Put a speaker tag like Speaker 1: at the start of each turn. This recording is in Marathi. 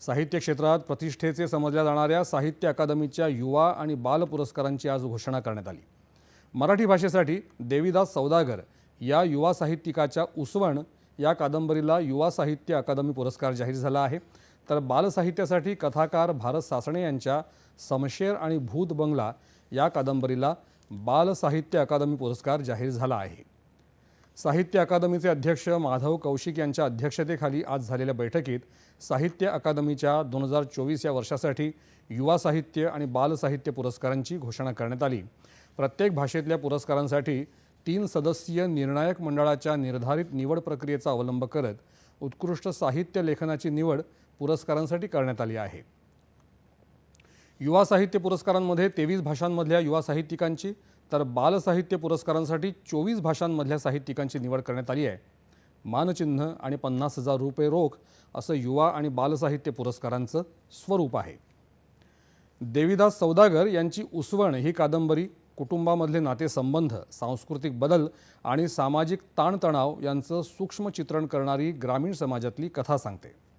Speaker 1: साहित्य क्षेत्रात प्रतिष्ठेचे समजल्या जाणाऱ्या साहित्य अकादमीच्या युवा आणि बाल पुरस्कारांची आज घोषणा करण्यात आली. मराठी भाषेसाठी देवीदास सौदागर या युवा साहित्यिकाच्या उसवण या कादंबरीला युवा साहित्य अकादमी पुरस्कार जाहीर झाला आहे. तर बालसाहित्यासाठी कथाकार भारत सासणे यांच्या समशेर आणि भूत बंगला या कादंबरीला बाल साहित्य अकादमी पुरस्कार जाहीर झाला आहे. साहित्य अकादमीचे अध्यक्ष माधव कौशिक यांच्या अध्यक्षतेखाली आज झालेल्या बैठकीत साहित्य अकादमीच्या दोन हजार चोवीस या वर्षासाठी युवा साहित्य आणि बाल साहित्य पुरस्कारांची घोषणा करण्यात आली. प्रत्येक भाषेतल्या पुरस्कारांसाठी तीन सदस्यीय निर्णायक मंडळाच्या निर्धारित निवड प्रक्रियेचा अवलंब करत उत्कृष्ट साहित्य लेखनाची निवड पुरस्कारांसाठी करण्यात आली आहे. युवा साहित्य पुरस्कारांमध्ये तेवीस भाषांमधल्या युवा साहित्यिकांची तर बालसाहित्य पुरस्कारांसाठी चोवीस भाषांमधल्या साहित्यिकांची निवड करण्यात आली आहे. मानचिन्ह आणि पन्नास हजार रुपये रोख असं युवा आणि बालसाहित्य पुरस्कारांचं स्वरूप आहे. देवीदास सौदागर यांची उसवण ही कादंबरी कुटुंबामधले नातेसंबंध सांस्कृतिक बदल आणि सामाजिक ताणतणाव यांचं सूक्ष्म चित्रण करणारी ग्रामीण समाजातली कथा सांगते.